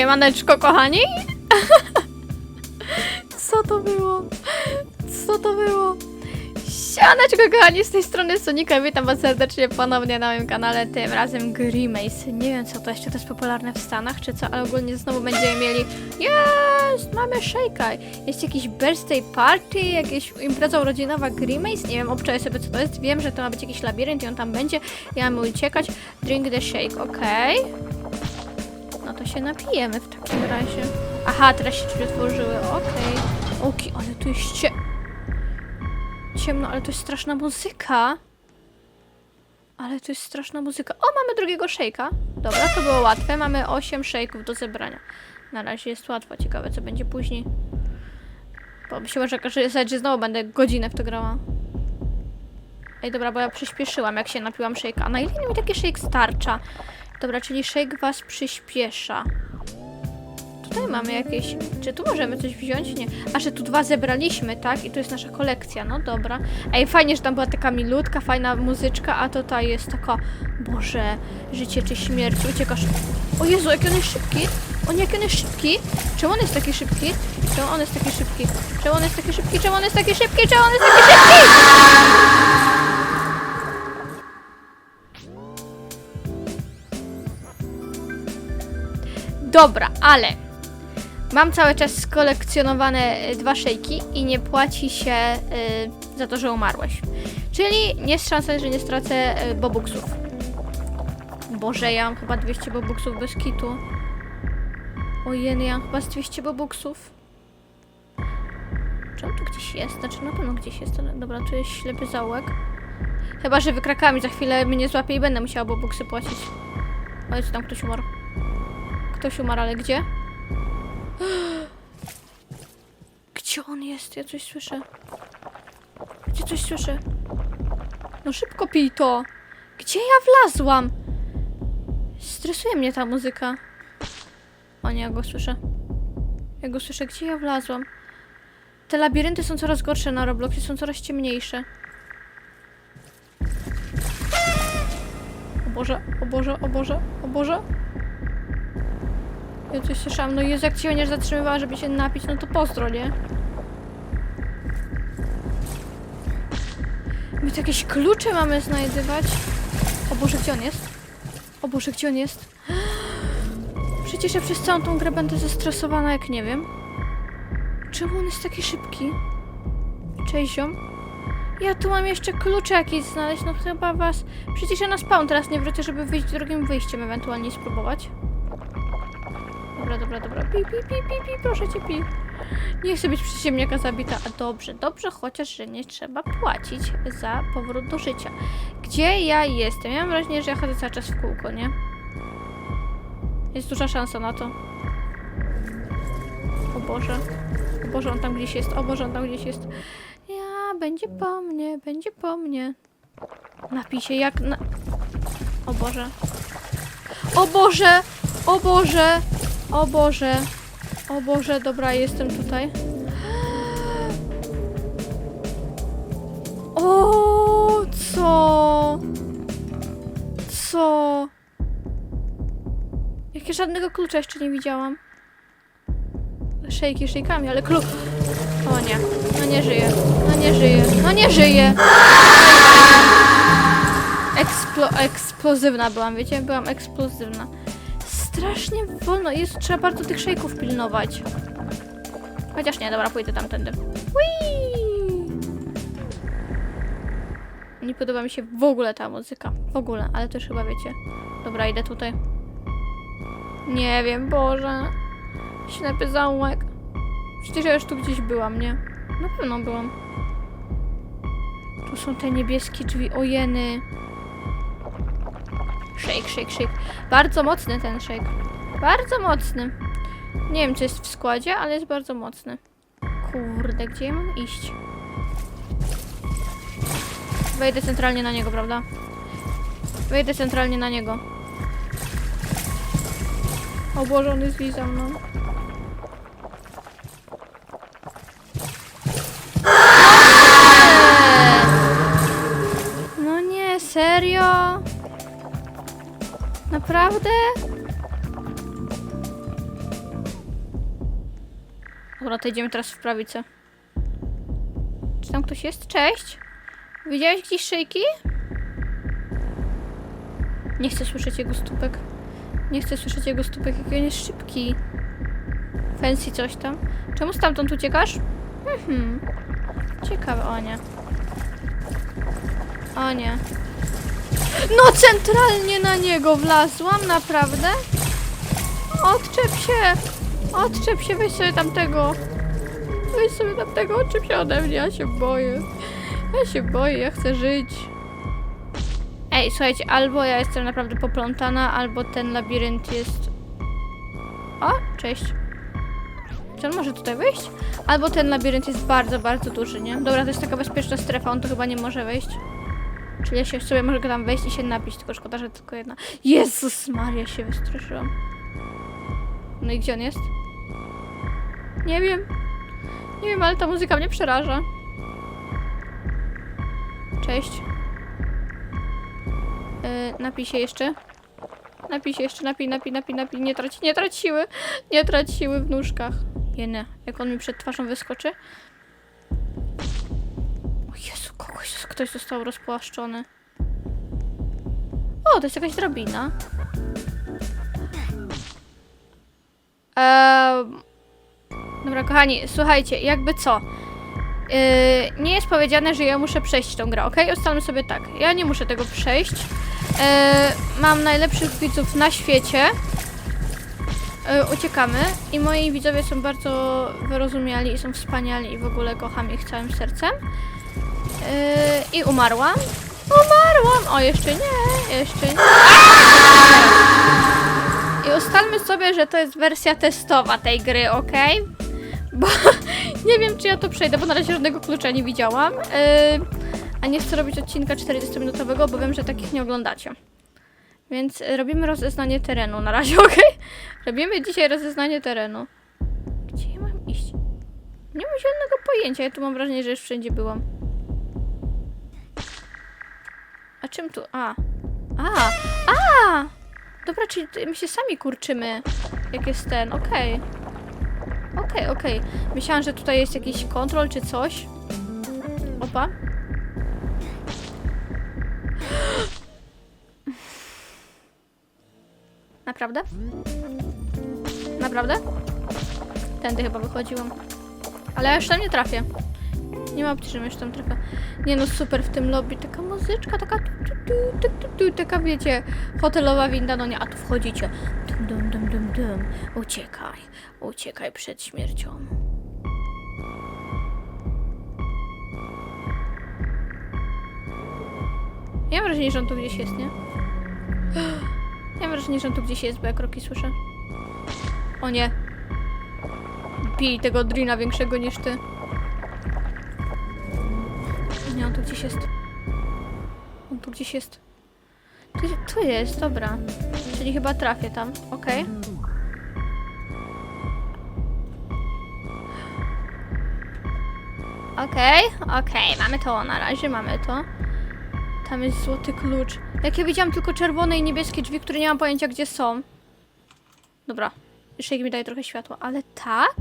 Siemaneczko, kochani! Co to było? Co to było? Siemaneczko, kochani, z tej strony Sonika. Witam was serdecznie ponownie na moim kanale, tym razem Grimace. Nie wiem, co to jeszcze to jest popularne w Stanach, czy co, ale ogólnie znowu będziemy mieli... Jest! Mamy szejka! Jest jakiś birthday party, jakieś impreza urodzinowa Grimace? Nie wiem, obczaję sobie, co to jest. Wiem, że to ma być jakiś labirynt i on tam będzie. Ja mamy uciekać. Drink the shake, okej. To się napijemy w takim razie. Aha, teraz się drzwi otworzyły, okej. Oki, ale tu jest cie... ciemno, ale to jest straszna muzyka. Ale to jest straszna muzyka. O, mamy drugiego szejka. Dobra, to było łatwe. Mamy 8 szejków do zebrania. Na razie jest łatwo. Ciekawe, co będzie później. Bo się może że znowu będę godzinę w to grała. Ej, dobra, bo ja przyspieszyłam, jak się napiłam szejka. A na ile mi taki szejk starcza? Dobra, czyli shake was przyspiesza. Tutaj mamy jakieś... Czy tu możemy coś wziąć? Nie. A, że tu dwa zebraliśmy, tak? I to jest nasza kolekcja. No dobra. Ej, fajnie, że tam była taka milutka, fajna muzyczka, a tutaj jest taka... Boże, życie czy śmierć. Uciekasz. O Jezu, jaki on jest szybki. O nie, jaki on jest szybki. Czemu on jest taki szybki? Czemu on jest taki szybki? Czemu on jest taki szybki? Czemu on jest taki szybki? Czemu on jest taki szybki? Dobra, ale mam cały czas skolekcjonowane y, dwa szejki i nie płaci się y, za to, że umarłeś. Czyli nie jest szansa, że nie stracę y, bobuksów. Boże, ja mam chyba 200 bobuksów bez kitu. Ojej, ja mam chyba z 200 bobuksów. Czy on tu gdzieś jest? Znaczy na pewno gdzieś jest, dobra, tu jest ślepy zaułek. Chyba, że wykrakami za chwilę mnie złapie i będę musiała bobuksy płacić. O, jest tam ktoś umarł. Ktoś umarł, ale gdzie? Gdzie on jest? Ja coś słyszę. Gdzie coś słyszę? No szybko pij to! Gdzie ja wlazłam? Stresuje mnie ta muzyka. O nie, ja go słyszę. Ja go słyszę. Gdzie ja wlazłam? Te labirynty są coraz gorsze na Robloxie, są coraz ciemniejsze. O Boże, o Boże, o Boże, o Boże. Ja coś słyszałam. No Jezu, jak ci będziesz zatrzymywała, żeby się napić, no to pozdro, nie? My tu jakieś klucze mamy znajdywać. O Boże, gdzie on jest? O Boże, gdzie on jest? Przecież ja przez całą tą grę będę zestresowana, jak nie wiem. Czemu on jest taki szybki? Cześć, ziom. Ja tu mam jeszcze klucze jakieś znaleźć, no chyba was... Przecież ja na spawn teraz nie wrócę, żeby wyjść drugim wyjściem, ewentualnie spróbować. Dobra, dobra, dobra. Pi, pi, pi, pi, pi, proszę cię, pi. Nie chcę być przez zabita. A dobrze, dobrze, chociaż, że nie trzeba płacić za powrót do życia. Gdzie ja jestem? Ja mam wrażenie, że ja chodzę cały czas w kółko, nie? Jest duża szansa na to. O Boże. O Boże, on tam gdzieś jest. O Boże, on tam gdzieś jest. Ja, będzie po mnie, będzie po mnie. Napij się jak na... O Boże. O Boże! O Boże! O Boże! O Boże, dobra, jestem tutaj. O, co? Co? Jakie żadnego klucza jeszcze nie widziałam. Szejki szejkami, ale klu... O nie, no nie żyje, no nie żyje, no nie żyje! Eksplo eksplozywna byłam, wiecie? Byłam eksplozywna. Strasznie wolno, jest, trzeba bardzo tych szejków pilnować. Chociaż nie, dobra, pójdę tamtędy. Whee! Nie podoba mi się w ogóle ta muzyka. W ogóle, ale też chyba wiecie. Dobra, idę tutaj. Nie wiem, Boże. Ślepy zaułek. Przecież ja już tu gdzieś byłam, nie? Na pewno byłam. Tu są te niebieskie drzwi. Ojeny. Shake, shake, shake. Bardzo mocny ten shake. Bardzo mocny. Nie wiem, czy jest w składzie, ale jest bardzo mocny. Kurde, gdzie ja mam iść? Wejdę centralnie na niego, prawda? Wejdę centralnie na niego. O Boże, on jest Naprawdę? Dobra, to idziemy teraz w prawicę. Czy tam ktoś jest? Cześć! Widziałeś gdzieś szyjki? Nie chcę słyszeć jego stópek. Nie chcę słyszeć jego stópek, jaki on jest szybki. Fancy coś tam. Czemu stamtąd uciekasz? Mhm. Ciekawe, o nie. O nie. No centralnie na niego wlazłam, naprawdę? Odczep się! Odczep się, weź sobie tamtego. Weź sobie tamtego, odczep się ode mnie, ja się boję. Ja się boję, ja chcę żyć. Ej, słuchajcie, albo ja jestem naprawdę poplątana, albo ten labirynt jest... O, cześć. Czy on może tutaj wejść? Albo ten labirynt jest bardzo, bardzo duży, nie? Dobra, to jest taka bezpieczna strefa, on tu chyba nie może wejść. Czyli ja się sobie mogę tam wejść i się napić, tylko szkoda, że tylko jedna. Jezus Maria, się wystraszyłam. No i gdzie on jest? Nie wiem. Nie wiem, ale ta muzyka mnie przeraża. Cześć. Yy, napij się jeszcze. Napij się jeszcze, napij, napij, napij, napij. Nie traci, nie traciły. Nie traciły w nóżkach. Jene, jak on mi przed twarzą wyskoczy. Kogoś, ktoś został rozpłaszczony. O, to jest jakaś drabina. Eee, dobra, kochani, słuchajcie, jakby co. Yy, nie jest powiedziane, że ja muszę przejść tą grę, ok? Ustalmy sobie tak. Ja nie muszę tego przejść. Yy, mam najlepszych widzów na świecie. Yy, uciekamy i moi widzowie są bardzo wyrozumiali i są wspaniali i w ogóle kocham ich całym sercem. Yy, I umarłam. Umarłam! O, jeszcze nie, jeszcze nie. I ustalmy sobie, że to jest wersja testowa tej gry, ok? Bo nie wiem, czy ja to przejdę, bo na razie żadnego klucza nie widziałam. Yy, a nie chcę robić odcinka 40-minutowego, bo wiem, że takich nie oglądacie. Więc robimy rozeznanie terenu na razie, ok? Robimy dzisiaj rozeznanie terenu. Gdzie ja mam iść? Nie mam zielonego pojęcia, ja tu mam wrażenie, że już wszędzie byłam. Czym tu? A. A! A! Dobra, czyli my się sami kurczymy. Jak jest ten, okej. Okej, okej. Myślałam, że tutaj jest jakiś kontrol czy coś. Opa. Naprawdę? Naprawdę? Tędy chyba wychodziłam. Ale ja już tam nie trafię. Nie ma opcji, że już tam trafię. Nie no, super w tym lobby. Taka muzyczka, taka tu, tu, tu, tu, tu, tu, taka wiecie, hotelowa winda, no nie, a tu wchodzicie. Dum, dum, dum, dum, dum. Uciekaj, uciekaj przed śmiercią. Ja mam wrażenie, że on tu gdzieś jest, nie? Ja mam wrażenie, że on tu gdzieś jest, bo ja kroki słyszę. O nie. Pij tego drina większego niż ty. Nie, on tu gdzieś jest. On tu gdzieś jest. Tu, tu jest, dobra. Czyli chyba trafię tam, okej. Okej, okej, mamy to na razie, mamy to. Tam jest złoty klucz. Jak ja widziałam tylko czerwone i niebieskie drzwi, które nie mam pojęcia gdzie są. Dobra, jeszcze mi daje trochę światła, ale tak?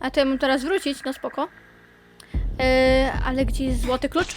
A to ja mam teraz wrócić, no spoko. Yy, ale gdzie jest złoty klucz?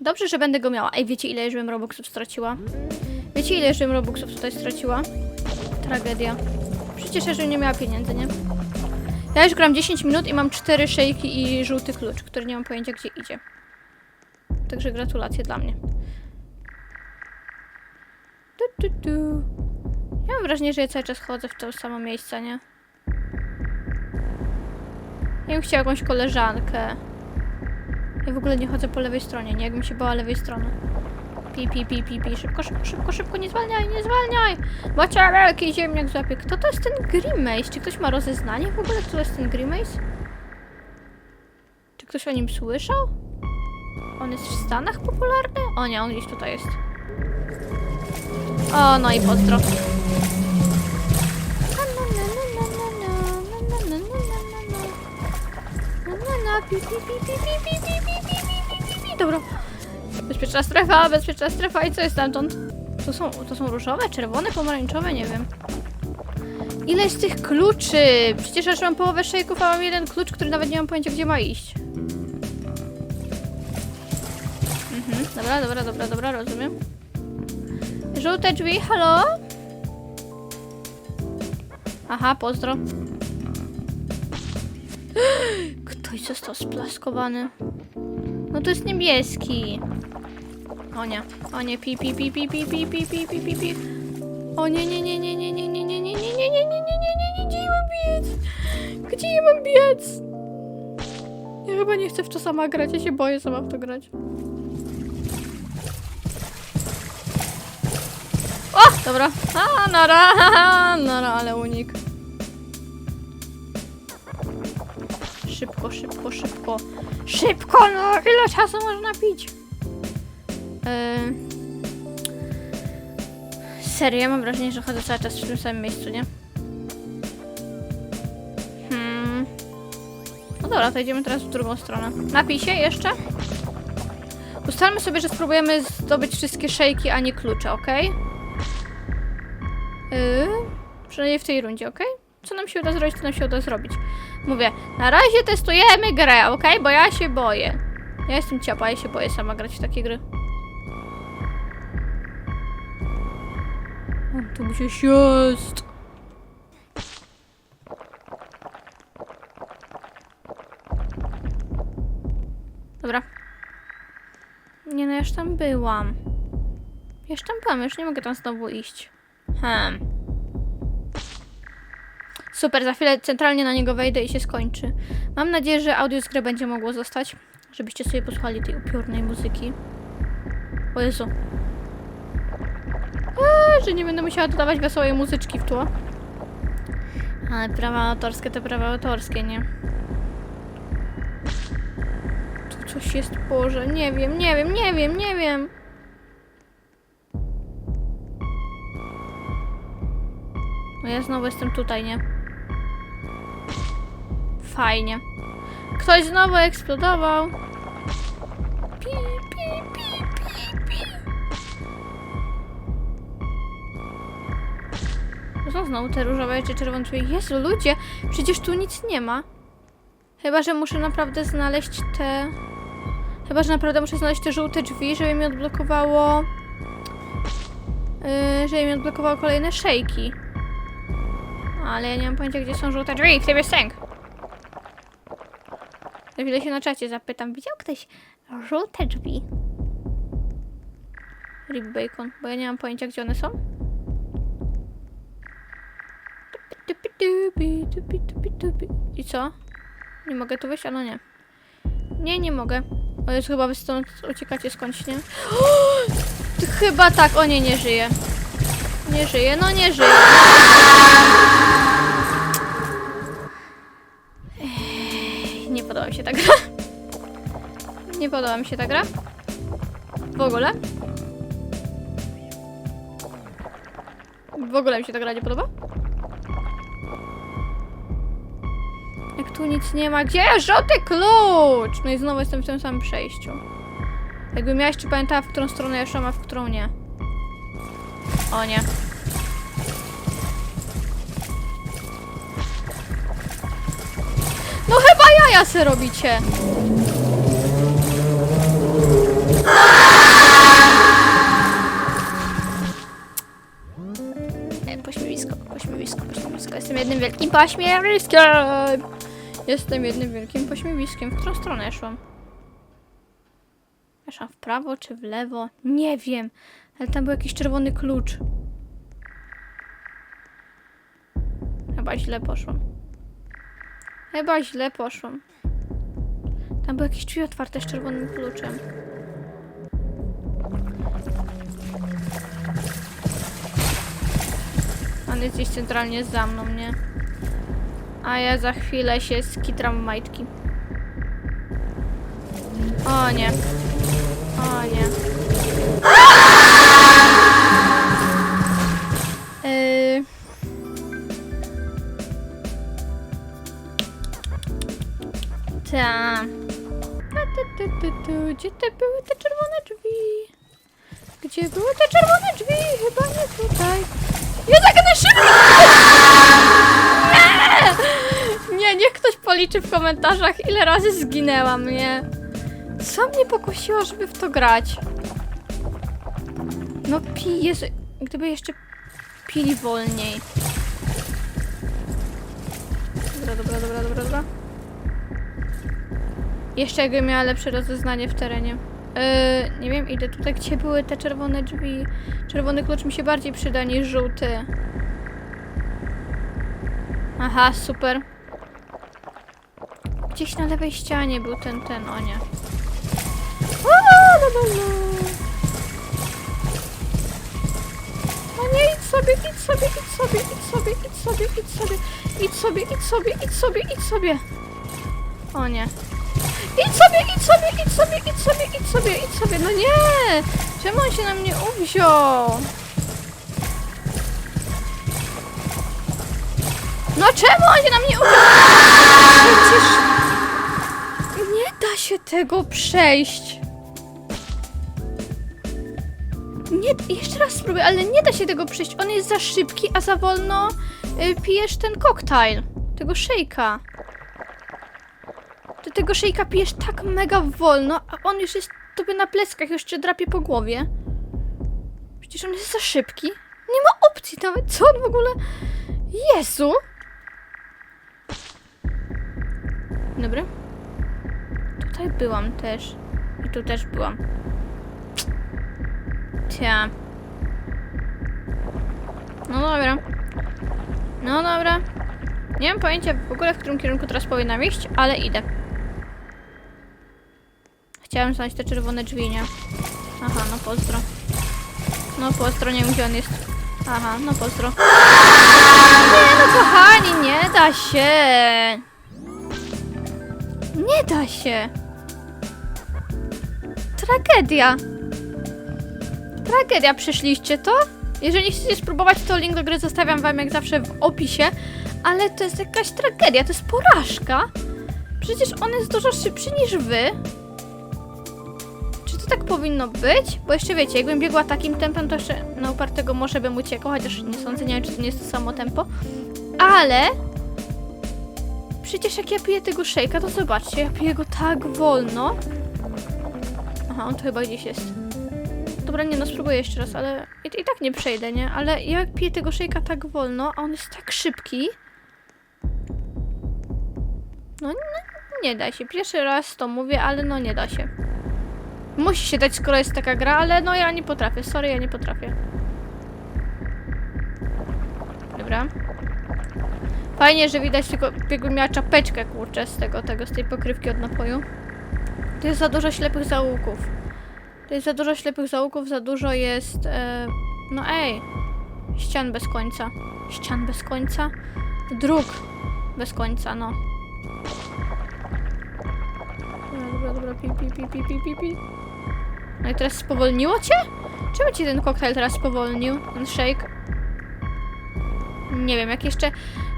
Dobrze, że będę go miała. Ej, wiecie ile już bym Robuxów straciła? Wiecie ile już bym Robuxów tutaj straciła? Tragedia. Przecież ja nie miała pieniędzy, nie? Ja już gram 10 minut i mam 4 szejki i żółty klucz, który nie mam pojęcia gdzie idzie. Także gratulacje dla mnie. Tu, tu, tu. Ja mam wrażenie, że ja cały czas chodzę w to samo miejsce, nie? Ja bym chciała jakąś koleżankę. Ja w ogóle nie chodzę po lewej stronie, nie? Jakbym się bała lewej strony. Pi, pi, pi, pi, pi. Szybko, szybko, szybko, szybko, nie zwalniaj, nie zwalniaj! Bo cię wielki ziemniak złapie. Kto to jest ten Grimace? Czy ktoś ma rozeznanie w ogóle, kto to jest ten Grimace? Czy ktoś o nim słyszał? On jest w Stanach popularny? O nie, on gdzieś tutaj jest. O, no i pozdro. Dobra. Bezpieczna strefa, bezpieczna strefa i co jest stamtąd? To są, to są różowe, czerwone, pomarańczowe, nie wiem. Ile jest tych kluczy? Przecież aż mam połowę szejków, a mam jeden klucz, który nawet nie mam pojęcia, gdzie ma iść. Mhm, dobra, dobra, dobra, dobra, rozumiem. Żółte drzwi, halo? Aha, pozdro. Ktoś został splaskowany. No to jest niebieski. O nie, o nie, pi, pi, pi, pi, pi, pi, pi, pi, pi, pi, pi. O nie, nie, nie, nie, nie, nie, nie, nie, nie, nie, nie, nie, nie, nie, nie, nie, nie, gdzie ja mam biec? Gdzie ja mam biec? Ja chyba nie chcę w to sama grać, ja się boję sama w to grać. O, dobra. A, nara, nara, ale unik. Szybko, szybko, szybko. Szybko, no! Ile czasu można pić? Yy... Serio, ja mam wrażenie, że chodzę cały czas w tym samym miejscu, nie? Hmm. No dobra, to idziemy teraz w drugą stronę. Napij się jeszcze. Ustalmy sobie, że spróbujemy zdobyć wszystkie szejki, a nie klucze, ok? Yy, przynajmniej w tej rundzie, ok? Co nam się uda zrobić, to nam się uda zrobić. Mówię, na razie testujemy grę, ok? Bo ja się boję. Ja jestem ciapa, ja się boję sama grać w takie gry. On tu gdzieś jest. Dobra. Nie no, ja już tam byłam. Już tam byłam, już nie mogę tam znowu iść. Hmm. Super, za chwilę centralnie na niego wejdę i się skończy. Mam nadzieję, że audio z gry będzie mogło zostać, żebyście sobie posłuchali tej upiornej muzyki. O Jezu. Eee, że nie będę musiała dodawać wesołej muzyczki w tło. Ale prawa autorskie to prawa autorskie, nie? Tu coś jest, Boże, nie wiem, nie wiem, nie wiem, nie wiem. No ja znowu jestem tutaj, nie? Fajnie. Ktoś znowu eksplodował. Pi, pi, pi, pi, pi. Są znowu te różowe czy czerwone drzwi. Jezu, ludzie, przecież tu nic nie ma. Chyba, że muszę naprawdę znaleźć te... Chyba, że naprawdę muszę znaleźć te żółte drzwi, żeby mi odblokowało... Yy, żeby mi odblokowało kolejne szejki. Ale ja nie mam pojęcia, gdzie są żółte drzwi. Ciebie sęk. Za chwilę się na czacie zapytam. Widział ktoś żółte drzwi? Rib bacon, bo ja nie mam pojęcia, gdzie one są. I co? Nie mogę tu wyjść? A no nie. Nie, nie mogę. O jest chyba wy stąd uciekacie skądś, nie? Chyba tak. O nie, nie żyje. Nie żyje, no nie żyje. Mi się ta gra. Nie podoba mi się ta gra. W ogóle. W ogóle mi się ta gra nie podoba. Jak tu nic nie ma. Gdzie żółty klucz? No i znowu jestem w tym samym przejściu. Jakbym ja jeszcze pamiętała, w którą stronę ja szłam, a w którą nie. O nie. Jaja se robicie. E, Pośmiewisko, pośmiewisko, pośmiewisko. Jestem jednym wielkim pośmiewiskiem. Jestem jednym wielkim pośmiewiskiem. W którą stronę szłam? Szłam w prawo czy w lewo? Nie wiem. Ale tam był jakiś czerwony klucz. Chyba źle poszłam. Chyba źle poszłam. Tam były jakieś drzwi otwarte z czerwonym kluczem. On jest gdzieś centralnie za mną, nie? A ja za chwilę się skitram w majtki. O nie. O nie. Gdzie te były te czerwone drzwi? Gdzie były te czerwone drzwi? Chyba nie tutaj. Nie tak na szybko! Nie! nie, niech ktoś policzy w komentarzach, ile razy zginęłam, nie? Co mnie pokusiło, żeby w to grać? No pi... Jezu, gdyby jeszcze pili wolniej. Dobra, dobra, dobra, dobra, dobra. Jeszcze jakby miała lepsze rozeznanie w terenie. Yy, nie wiem, idę tutaj, gdzie były te czerwone drzwi. Czerwony klucz mi się bardziej przyda niż żółty. Aha, super. Gdzieś na lewej ścianie był ten, ten, o nie. No, no, no. No nie, idź sobie, idź sobie, idź sobie, idź sobie, idź sobie, idź sobie, idź sobie, idź sobie, idź sobie, idź sobie. O nie. Idź sobie, idź sobie, idź sobie, idź sobie, idź sobie, idź sobie. No nie! Czemu on się na mnie uwziął? No czemu on się na mnie uwziął? Przecież nie da się tego przejść. Nie, jeszcze raz spróbuję, ale nie da się tego przejść. On jest za szybki, a za wolno y, pijesz ten koktajl. Tego szejka. Tego szejka pijesz tak mega wolno, a on już jest tobie na pleckach, już cię drapie po głowie. Przecież on jest za szybki. Nie ma opcji nawet. Co on w ogóle... Jezu! Dobra. Tutaj byłam też. I tu też byłam. Cia. No dobra. No dobra. Nie mam pojęcia w ogóle, w którym kierunku teraz powinnam iść, ale idę. Chciałam znaleźć te czerwone drzwi, nie? Aha, no pozdro. No pozdro, nie wiem gdzie on jest. Aha, no pozdro. Nie no kochani, nie da się. Nie da się. Tragedia. Tragedia, przyszliście to? Jeżeli chcecie spróbować, to link do gry zostawiam wam jak zawsze w opisie. Ale to jest jakaś tragedia, to jest porażka. Przecież on jest dużo szybszy niż wy. Tak powinno być? Bo jeszcze wiecie, jakbym biegła takim tempem, to jeszcze na upartego może bym uciekła, chociaż nie sądzę, nie wiem, czy to nie jest to samo tempo. Ale... Przecież jak ja piję tego szejka, to zobaczcie, ja piję go tak wolno. Aha, on tu chyba gdzieś jest. Dobra, nie no, spróbuję jeszcze raz, ale i, i tak nie przejdę, nie? Ale jak piję tego szejka tak wolno, a on jest tak szybki. No nie, nie da się. Pierwszy raz to mówię, ale no nie da się. Musi się dać, skoro jest taka gra, ale no ja nie potrafię. Sorry, ja nie potrafię. Dobra. Fajnie, że widać tylko, jakbym miała czapeczkę, kurczę, z tego, tego, z tej pokrywki od napoju. To jest za dużo ślepych zaułków. To jest za dużo ślepych zaułków, za dużo jest... E, no ej! Ścian bez końca. Ścian bez końca? Dróg bez końca, no. Pi, pi, pi, pi, pi, pi, pi. No i teraz spowolniło cię? Czemu ci ten koktajl teraz spowolnił? Ten shake? Nie wiem, jak jeszcze...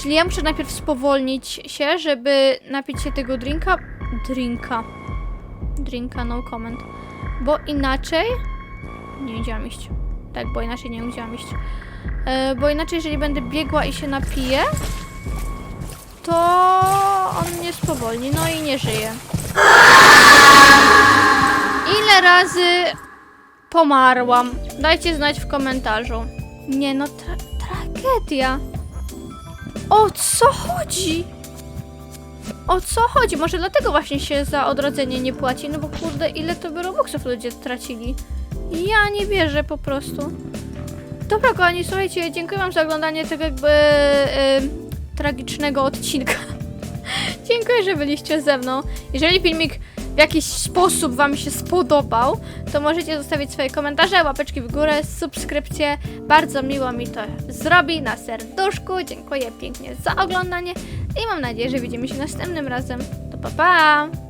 Czyli ja muszę najpierw spowolnić się, żeby napić się tego drinka. Drinka. Drinka, no comment. Bo inaczej... Nie wiedziałam iść. Tak, bo inaczej nie wiedziałam iść. E, bo inaczej, jeżeli będę biegła i się napiję, to on mnie spowolni, no i nie żyje. Ile razy pomarłam? Dajcie znać w komentarzu. Nie no, tra tragedia. O co chodzi? O co chodzi? Może dlatego właśnie się za odrodzenie nie płaci, no bo kurde, ile to by robuxów ludzie stracili. Ja nie wierzę po prostu. Dobra, kochani, słuchajcie, dziękuję wam za oglądanie tego jakby y, tragicznego odcinka. Dziękuję, że byliście ze mną. Jeżeli filmik w jakiś sposób wam się spodobał, to możecie zostawić swoje komentarze, łapeczki w górę, subskrypcje. Bardzo miło mi to zrobi na serduszku. Dziękuję pięknie za oglądanie i mam nadzieję, że widzimy się następnym razem. To pa pa!